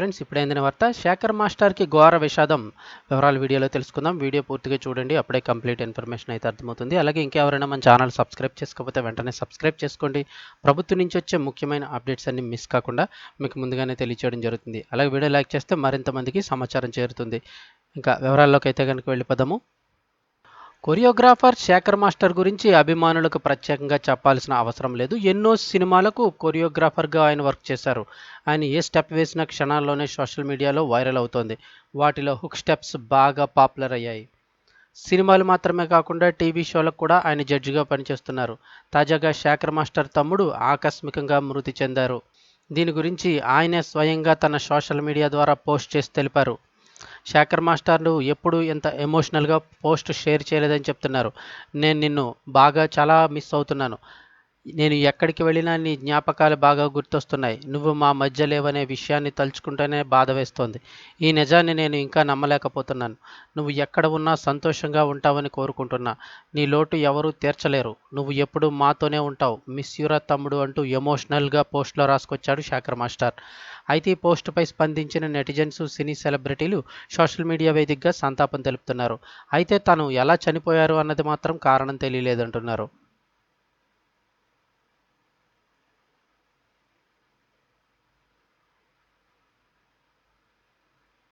Friends ఇప్పుడైందిన వార్త. శేఖర్ మాస్టర్కి ఘోర విషాదం. వివరాలు వీడియోలో తెలుసుకుందాం. వీడియో పూర్తిగా చూడండి. అప్పుడే కంప్లీట్ ఇన్ఫర్మేషన్ అయితే అర్థమవుతుంది. అలాగే ఇంకెవరైనా మన ఛానల్ సబ్స్క్రైబ్ చేసుకోకపోతే వెంటనే సబ్స్క్రైబ్ చేసుకోండి. ప్రభుత్వం నుంచి వచ్చే ముఖ్యమైన అప్డేట్స్ అన్ని మిస్ కాకుండా మీకు ముందుగానే తెలియచేయడం జరుగుతుంది. అలాగే వీడియో లైక్ చేస్తే మరింత మందికి సమాచారం చేరుతుంది. ఇంకా వివరాల్లోకి అయితే కనుక వెళ్ళిపోదాము. కొరియోగ్రాఫర్ శేఖర్ మాస్టర్ గురించి అభిమానులకు ప్రత్యేకంగా చెప్పాల్సిన అవసరం లేదు. ఎన్నో సినిమాలకు కొరియోగ్రాఫర్గా ఆయన వర్క్ చేశారు. ఆయన ఏ స్టెప్ వేసిన క్షణాల్లోనే సోషల్ మీడియాలో వైరల్ అవుతోంది. వాటిలో హుక్ స్టెప్స్ బాగా పాపులర్ అయ్యాయి. సినిమాలు మాత్రమే కాకుండా టీవీ షోలకు కూడా ఆయన జడ్జిగా పనిచేస్తున్నారు. తాజాగా శేఖర్ మాస్టర్ తమ్ముడు ఆకస్మికంగా మృతి చెందారు. దీని గురించి ఆయనే స్వయంగా తన సోషల్ మీడియా ద్వారా పోస్ట్ చేసి తెలిపారు. శేఖర్ మాస్టర్ను ఎప్పుడు ఎంత ఎమోషనల్గా పోస్ట్ షేర్ చేయలేదని చెప్తున్నారు. నేను నిన్ను బాగా చాలా మిస్ అవుతున్నాను. నేను ఎక్కడికి వెళ్ళినా నీ జ్ఞాపకాలు బాగా గుర్తొస్తున్నాయి. నువ్వు మా మధ్య లేవనే విషయాన్ని తలుచుకుంటేనే బాధ వేస్తోంది. ఈ నిజాన్ని నేను ఇంకా నమ్మలేకపోతున్నాను. నువ్వు ఎక్కడ ఉన్నా సంతోషంగా ఉంటావని కోరుకుంటున్నా. నీ లోటు ఎవరూ తీర్చలేరు. నువ్వు ఎప్పుడు మాతోనే ఉంటావు. మిస్ యూరా తమ్ముడు అంటూ ఎమోషనల్గా పోస్ట్లో రాసుకొచ్చాడు శేఖర్ మాస్టర్. అయితే ఈ పోస్టుపై స్పందించిన నెటిజన్స్ సినీ సెలబ్రిటీలు సోషల్ మీడియా వేదికగా సంతాపం తెలుపుతున్నారు. అయితే తను ఎలా చనిపోయారు అన్నది మాత్రం కారణం తెలియలేదంటున్నారు.